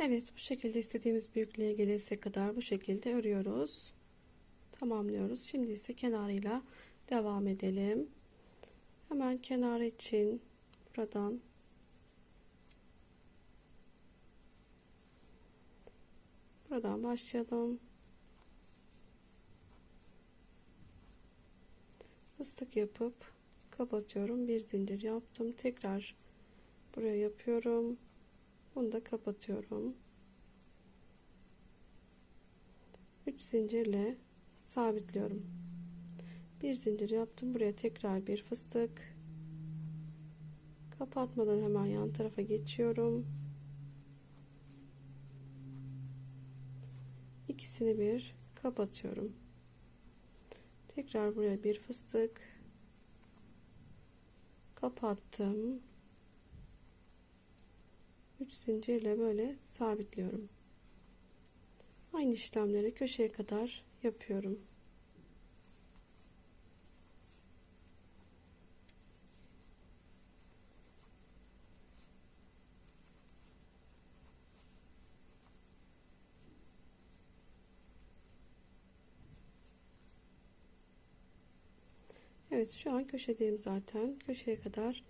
Evet bu şekilde istediğimiz büyüklüğe gelirse kadar bu şekilde örüyoruz. Tamamlıyoruz. Şimdi ise kenarıyla devam edelim. Hemen kenar için buradan buradan başlayalım. Fıstık yapıp kapatıyorum. Bir zincir yaptım. Tekrar buraya yapıyorum. Bunu da kapatıyorum. 3 zincirle sabitliyorum. Bir zincir yaptım. Buraya tekrar bir fıstık. Kapatmadan hemen yan tarafa geçiyorum. İkisini bir kapatıyorum. Tekrar buraya bir fıstık. Kapattım. 3 zincirle böyle sabitliyorum. Aynı işlemleri köşeye kadar yapıyorum. Evet şu an köşedeyim zaten. Köşeye kadar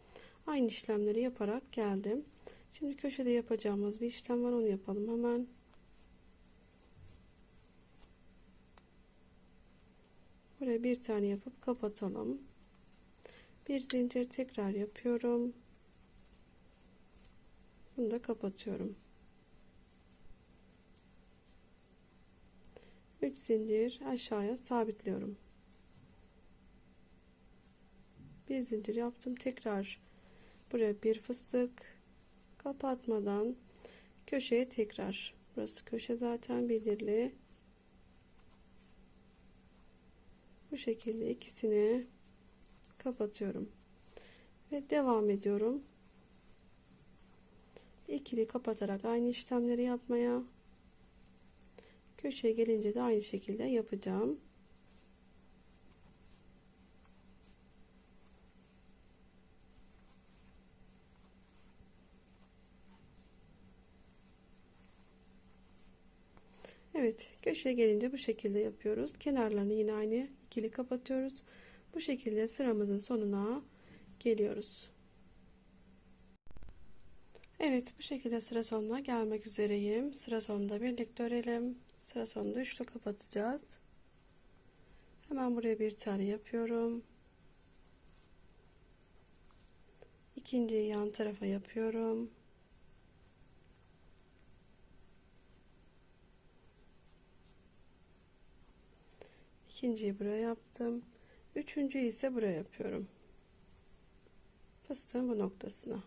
aynı işlemleri yaparak geldim. Şimdi köşede yapacağımız bir işlem var onu yapalım hemen. Buraya bir tane yapıp kapatalım. Bir zincir tekrar yapıyorum. Bunu da kapatıyorum. 3 zincir aşağıya sabitliyorum. Bir zincir yaptım. Tekrar buraya bir fıstık kapatmadan köşeye tekrar. Burası köşe zaten belirli. Bu şekilde ikisini kapatıyorum. Ve devam ediyorum. İkili kapatarak aynı işlemleri yapmaya. Köşeye gelince de aynı şekilde yapacağım Evet köşeye gelince bu şekilde yapıyoruz. Kenarlarını yine aynı ikili kapatıyoruz. Bu şekilde sıramızın sonuna geliyoruz. Evet bu şekilde sıra sonuna gelmek üzereyim. Sıra sonunda birlikte örelim. Sıra sonunda üçlü kapatacağız. Hemen buraya bir tane yapıyorum. İkinciyi yan tarafa yapıyorum. İkinciyi buraya yaptım. Üçüncüyü ise buraya yapıyorum. Fıstığın bu noktasına.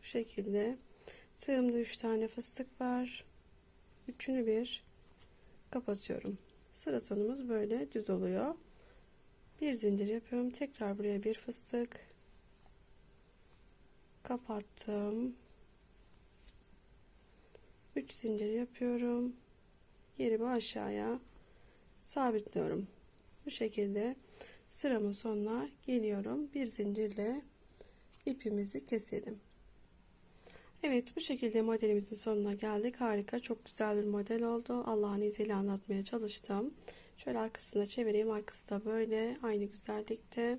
Bu şekilde tığımda üç tane fıstık var. Üçünü bir kapatıyorum. Sıra sonumuz böyle düz oluyor. Bir zincir yapıyorum. Tekrar buraya bir fıstık kapattım. 3 zincir yapıyorum. Yerimi aşağıya sabitliyorum. Bu şekilde sıramın sonuna geliyorum. Bir zincirle ipimizi keselim. Evet bu şekilde modelimizin sonuna geldik. Harika çok güzel bir model oldu. Allah'ın izniyle anlatmaya çalıştım. Şöyle arkasına çevireyim. Arkası da böyle aynı güzellikte.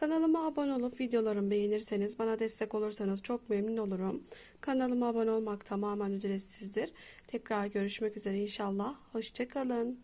Kanalıma abone olup videolarımı beğenirseniz bana destek olursanız çok memnun olurum. Kanalıma abone olmak tamamen ücretsizdir. Tekrar görüşmek üzere inşallah. Hoşçakalın.